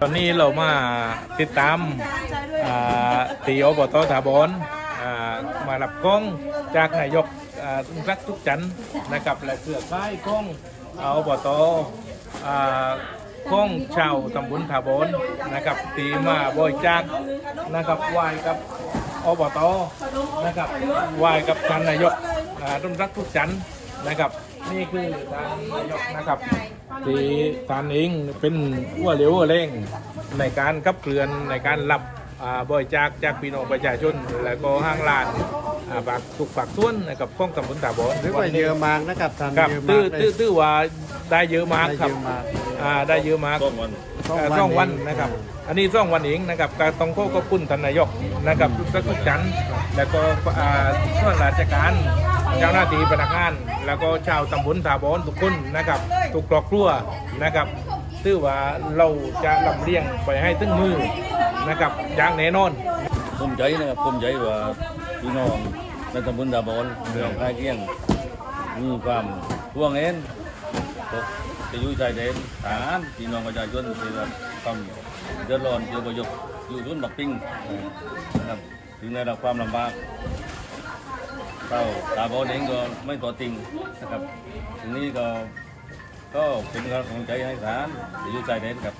ตอนนี้เรามาติดตามตีอบตถาบอนอ่ามารับกล้องจากนายกรักทุกจันนะครับและเครือข่ายกล้องอบตอ่ากล้องชาวตำบลถาบอนนะครับตีมาบริจาคนะครับไหวกับอบตนะครับไหวกับท่านนายกอ่นรักทุกจันนะครับ นี่คือทานนายกนะครับ ที่ตานเองเป็นหัวเหลวหัวเร่งในการขับเคลื่อนในการรับอ่าบริจาคจากพี่น้องประชาชน และก็ห้างร้านอ่าฝากทุกฝากส่วนนะครับข้องตำบลตาบอนหรือว่าเยอะมากนะครับท่านครับเยอะตื้มาอกเลยตื้อตื้อว่าได้เยอะมากได้ครับเย อะมากอ่าได้เยอะมากต้นวันอ่าสองวันนะครับ อันนี้สองวันเองนะครับการต้องขอขอบคุณท่านนายกนะครับทุกสักทุกจันทร์แล้วก็อ่าส่วนราชการเจ้าหน้าที่พนักงาน แล้วก็ชาวตำบลตาบอนทุกคนนะครับทุกครอบครัวนะครับถือว่าเราจะลำเลียงไปให้ถึงมือนะครับอย่างแน่นอนภูมิใจนะครับภูมิใจว่าพี่น้องในตำบลดาบอนเมืองใกล้เคียงมีความห่วงเอ็นตก จะอยู่ชายแดนทหารพี่น้องประชาชนที่ว่าความเดือดร้อนเกี่ยวกับยกอยู่รุ่นบักปิ้งนะครับถึงได้รับความลำบากเราตาบอดเองก็ไม่ต่อติงนะครับทีนี้ก็ก็เป็นกำลังใจให้ทหารที่อยู่ชายแดนครับ